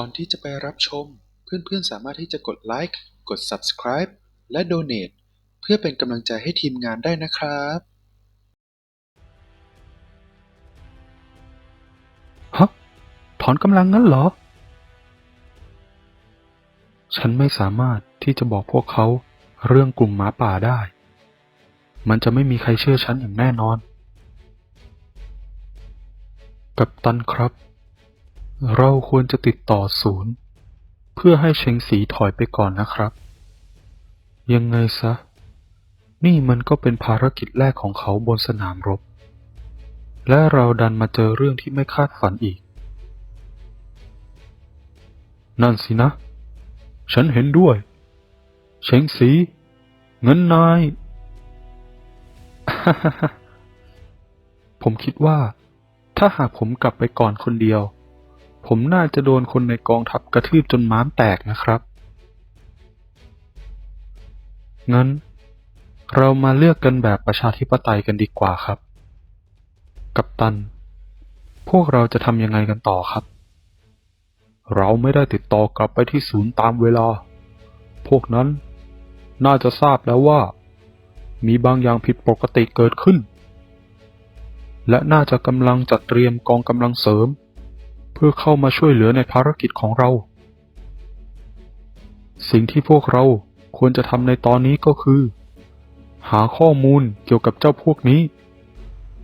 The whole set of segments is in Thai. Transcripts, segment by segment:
ก่อนที่จะไปรับชม เพื่อนๆ สามารถที่จะกดไลค์ กด Subscribe และ Donate เพื่อเป็นกำลังใจให้ทีมงานได้นะครับฮะถอนกำลังงั้นเหรอ ฉันไม่สามารถที่จะบอกพวกเขาเรื่องกลุ่มหมาป่าได้ มันจะไม่มีใครเชื่อฉันอย่างแน่นอน กัปตันครับ เราควรจะติดต่อศูนย์ เพื่อให้เชงสีถอยไปก่อนนะครับ ยังไงซะ นี่มันก็เป็นภารกิจแรกของเขาบนสนามรบ และเราดันมาเจอเรื่องที่ไม่คาดฝันอีก นั่นสินะ ฉันเห็นด้วย เชงสี เงินนาย ผมคิดว่า ถ้าหากผมกลับไปก่อนคนเดียว ผมน่าจะโดนคนในกองทัพกระทืบจนม้ามแตกนะครับ งั้น เรามาเลือกกันแบบประชาธิปไตยกันดีกว่าครับ กัปตัน พวกเราจะทำยังไงกันต่อครับ เราไม่ได้ติดต่อกลับไปที่ศูนย์ตามเวลา พวกนั้น น่าจะทราบแล้วว่า มีบางอย่างผิดปกติเกิดขึ้น และน่าจะกำลังจัดเตรียมกองกำลังเสริม พื่อเข้ามาช่วยเหลือในภารกิจของเรา สิ่งที่พวกเราควรจะทำในตอนนี้ก็คือ หาข้อมูลเกี่ยวกับเจ้าพวกนี้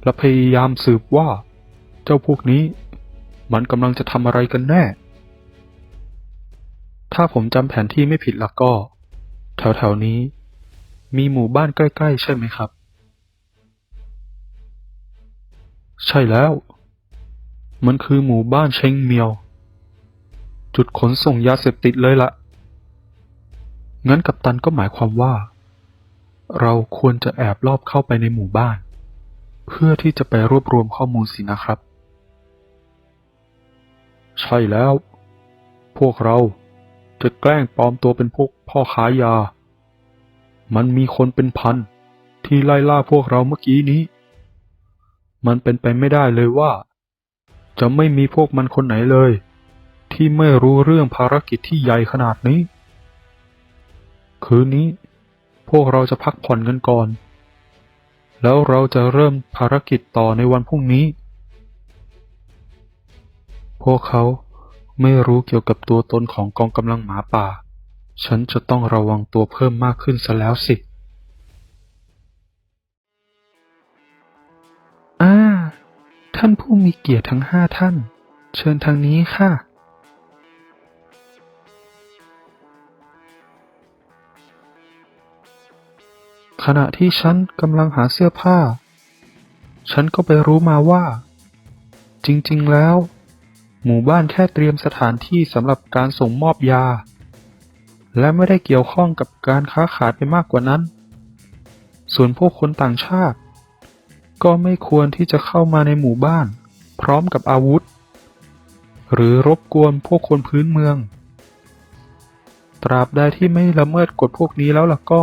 และพยายามสืบว่า เจ้าพวกนี้ มันกำลังจะทำอะไรกันแน่ ถ้าผมจำแผนที่ไม่ผิดล้วก็ แถวๆนี้ มีหมู่บ้านใกล้ ๆ ใช่ไหมครับ ใช่แล้ว มันคือหมู่บ้านเชงเมียว จุดขนส่งยาเสพติดเลยละงั้นกัปตันก็หมายความว่า เราควรจะแอบลอบเข้าไปในหมู่บ้าน เพื่อที่จะไปรวบรวมข้อมูลสินะครับ ใช่แล้ว พวกเราจะแกล้งปลอมตัวเป็นพวกพ่อค้ายา มันมีคนเป็นพันที่ไล่ล่าพวกเราเมื่อกี้นี้ มันเป็นไปไม่ได้เลยว่า จะไม่มีพวกมันคนไหนเลย ที่ไม่รู้เรื่องภารกิจที่ใหญ่ขนาดนี้ คืนนี้ พวกเราจะพักผ่อนกันก่อน แล้วเราจะเริ่มภารกิจต่อในวันพรุ่งนี้ พวกเขาไม่รู้เกี่ยวกับตัวตนของกองกำลังหมาป่า ฉันจะต้องระวังตัวเพิ่มมากขึ้นซะแล้วสิ ท่านผู้มีเกียรติทั้งห้าท่าน เชิญทางนี้ค่ะ ขณะที่ฉันกำลังหาเสื้อผ้า ฉันก็ไปรู้มาว่า จริงๆแล้ว หมู่บ้านแค่เตรียมสถานที่สำหรับการส่งมอบยา และไม่ได้เกี่ยวข้องกับการค้าขายไปมากกว่านั้น ส่วนพวกคนต่างชาติ ก็ไม่ควรที่จะเข้ามาในหมู่บ้าน พร้อมกับอาวุธ หรือรบกวนพวกคนพื้นเมือง ตราบใดที่ไม่ละเมิดกฎพวกนี้แล้วล่ะก็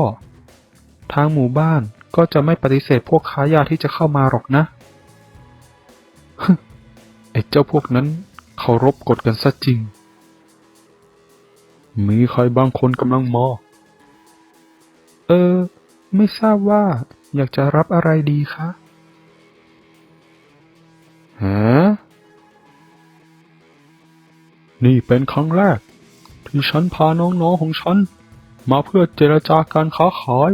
ทางหมู่บ้านก็จะไม่ปฏิเสธพวกค้ายาที่จะเข้ามาหรอกนะไอ้เจ้าพวกนั้นเคารพกฎกันซะจริง มีใครบางคนกำลังมอ เออ ไม่ทราบว่าอยากจะรับอะไรดีคะ ฮะนี่เป็นครั้งแรก ที่ฉันพาน้องๆของฉัน มาเพื่อเจรจาการค้าขาย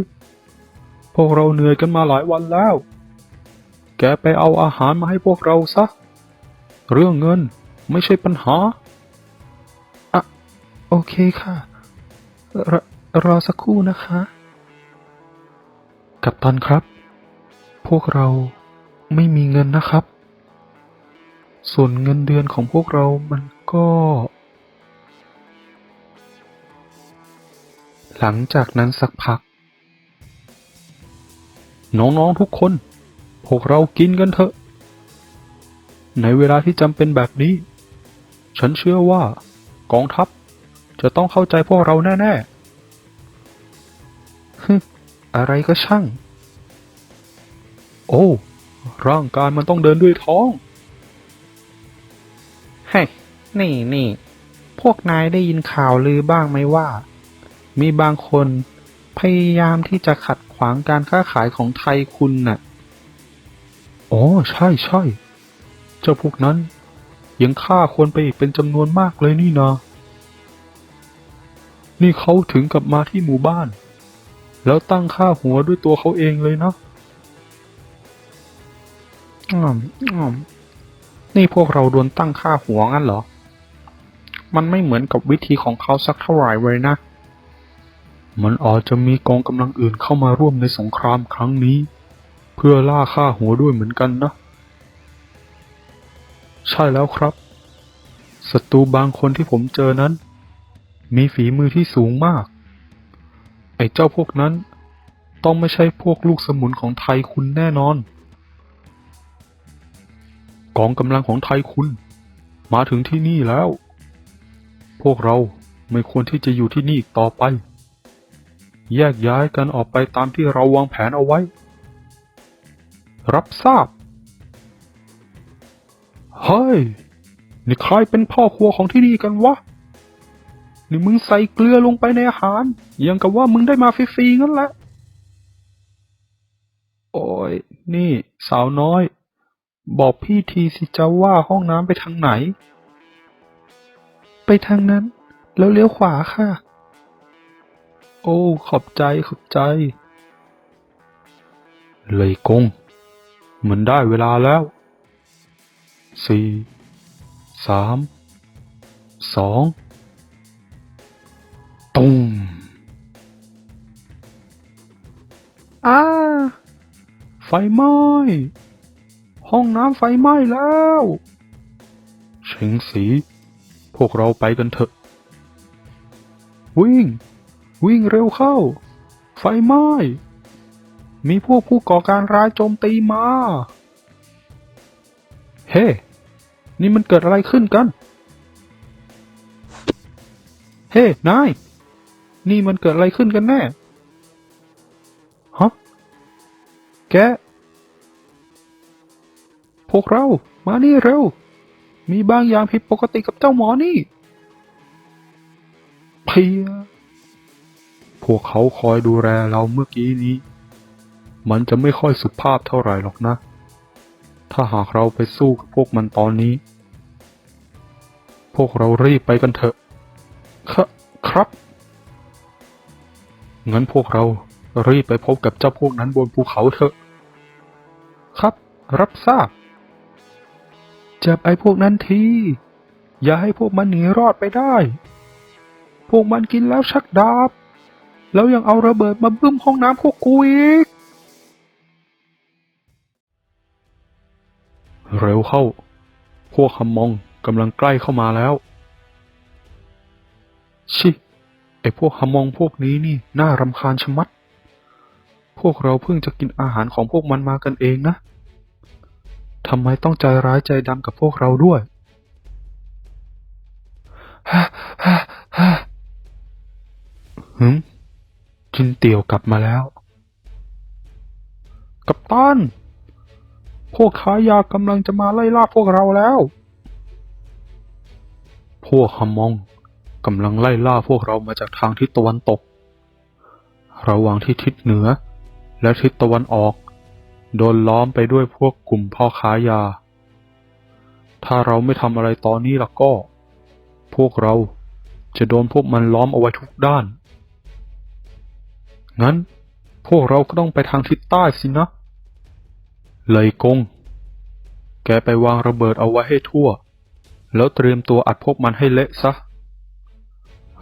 พวกเราเหนื่อยกันมาหลายวันแล้ว แกไปเอาอาหารมาให้พวกเราซะ เรื่องเงินไม่ใช่ปัญหา อะ โอเคค่ะ รรอสักครู่นะคะ กัปตันครับ พวกเราไม่มีเงินนะครับ ส่วนเงินเดือนของพวกเรามันก็ หลังจากนั้นสักพัก น้อง ๆ ทุกคน พวกเรากินกันเถอะ ในเวลาที่จำเป็นแบบนี้ ฉันเชื่อว่ากองทัพ จะต้องเข้าใจพวกเราแน่ๆฮึอะไรก็ช่าง โอ้ ร่างกายมันต้องเดินด้วยท้อง นี่นี่พวกนายได้ยินข่าวลือบ้างไหมว่า มีบางคนพยายามที่จะขัดขวางการค้าขายของไทยคุณน่ะ อ๋อ ใช่ใช่ เจ้าพวกนั้น ยังฆ่าคนไปอีกเป็นจำนวนมากเลยนี่นาะนี่เขาถึงกับมาที่หมู่บ้าน แล้วตั้งค่าหัวด้วยตัวเขาเองเลยนะอืมอืมนี่พวกเราโดนตั้งค่าหัวงั้นเหรอ มันไม่เหมือนกับวิธีของเขาสักเท่าไหร่เลยนะ มันอาจจะมีกองกำลังอื่นเข้ามาร่วมในสงครามครั้งนี้ เพื่อล่าค่าหัวด้วยเหมือนกันนะ ใช่แล้วครับ ศัตรูบางคนที่ผมเจอนั้น มีฝีมือที่สูงมาก ไอ้เจ้าพวกนั้น ต้องไม่ใช่พวกลูกสมุนของไทยคุณแน่นอน กองกำลังของไทยคุณ มาถึงที่นี่แล้ว วกเราไม่ควรที่จะอยู่ที่นี่อีกต่อไป แยกย้ายกันออกไปตามที่เราวางแผนเอาไว้ รับทราบ เฮ้ย นี่ใครเป็นพ่อครัวของที่นี่กันวะ นี่มึงใส่เกลือลงไปในอาหาร ยังกับว่ามึงได้มาฟรีๆงั้นแหละ โอ้ย นี่ สาวน้อย บอกพี่ทีสิจะว่าห้องน้ำไปทางไหน ไปทางนั้น แล้วเลี้ยวขวาค่ะ โอ้ ขอบใจ ขอบใจ เลยกง มันได้เวลาแล้ว สี่ สาม สอง ตุ้มอ้า ไฟไหม้ ห้องน้ำไฟไหม้แล้วเชิงสี พวกเราไปกันเถอะ วิ่ง วิ่งเร็วเข้า ไฟไหม้ มีพวกผู้ก่อการร้ายโจมตีมา เฮ้ นี่มันเกิดอะไรขึ้นกัน เฮ้ นาย นี่มันเกิดอะไรขึ้นกันแน่ ฮะ แก พวกเรา มานี่เร็ว มีบางอย่างผิดปกติกับเจ้าหมอนี่เพีย พวกเขาคอยดูแลเราเมื่อกี้นี้ มันจะไม่ค่อยสุภาพเท่าไหร่หรอกนะ ถ้าหากเราไปสู้กับพวกมันตอนนี้ พวกเรารีบไปกันเถอะคครับ งั้นพวกเรารีบไปพบกับเจ้าพวกนั้นบนภูเขาเถอะ ครับ รับทราบ จับไอ้พวกนั้นที อย่าให้พวกมันหนีรอดไปได้ พวกมันกินแล้วชักดาบ แล้วยังเอาระเบิดมาบึ้มห้องน้ำพวกกูอีก เร็วเข้า พวกขมองกำลังใกล้เข้ามาแล้ว ชิไอพวกขมองพวกนี้นี่น่ารำคาญชะมัด พวกเราเพิ่งจะกินอาหารของพวกมันมากันเองนะ ทำไมต้องใจร้ายใจดำกับพวกเราด้วยฮ่าฮ่าฮ่าหืมจินเตียวกลับมาแล้ว กัปตัน พวกค้ายากำลังจะมาไล่ล่าพวกเราแล้ว พวกฮัมมองกำลังไล่ล่าพวกเรามาจากทางทิศตะวันตก ระหว่างที่ทิศเหนือและทิศตะวันออก โดนล้อมไปด้วยพวกกลุ่มพ่อค้ายา ถ้าเราไม่ทำอะไรตอนนี้ล่ะก็ พวกเราจะโดนพวกมันล้อมเอาไว้ทุกด้าน งั้นพวกเราก็ต้องไปทางทิศใต้สินะ เลยกง แกไปวางระเบิดเอาไว้ให้ทั่ว แล้วเตรียมตัวอัดพวกมันให้เละซะ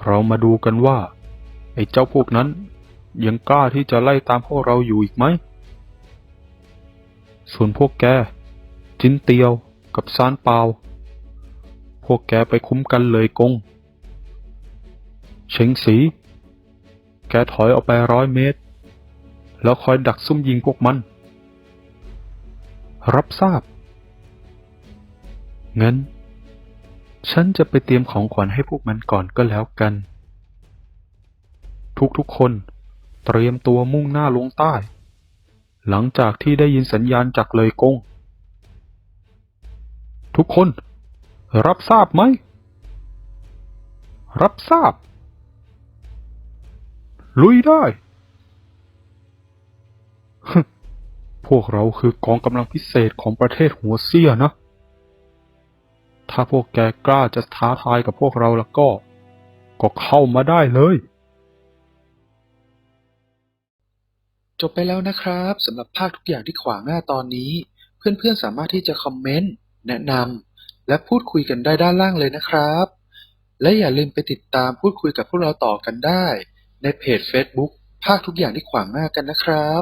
เรามาดูกันว่า ไอ้เจ้าพวกนั้นยังกล้าที่จะไล่ตามพวกเราอยู่อีกไหม ส่วนพวกแก จินเตียวกับซานเปา พวกแกไปคุ้มกันเลยกงเชงสี แกถอยออกไปร้อยเมตร แล้วคอยดักซุ่มยิงพวกมัน รับทราบ งั้น ฉันจะไปเตรียมของขวัญให้พวกมันก่อนก็แล้วกัน ทุกๆคนเตรียมตัวมุ่งหน้าลงใต้ หลังจากที่ได้ยินสัญญาณจากเลยกง ทุกคน รับทราบไหม รับทราบ ลุยได้ พวกเราคือกองกำลังพิเศษของประเทศหัวเสียนะ ถ้าพวกแกกล้าจะท้าทายกับพวกเราแล้วก็ ก็เข้ามาได้เลย จบไปแล้วนะครับสำหรับภาคทุกอย่างที่ขวางหน้าตอนนี้ เพื่อนๆสามารถที่จะคอมเมนต์แนะนำและพูดคุยกันได้ด้านล่างเลยนะครับ และอย่าลืมไปติดตามพูดคุยกับพวกเราต่อกันได้ ในเพจ Facebook ภาคทุกอย่างที่ขวางหน้ากันนะครับ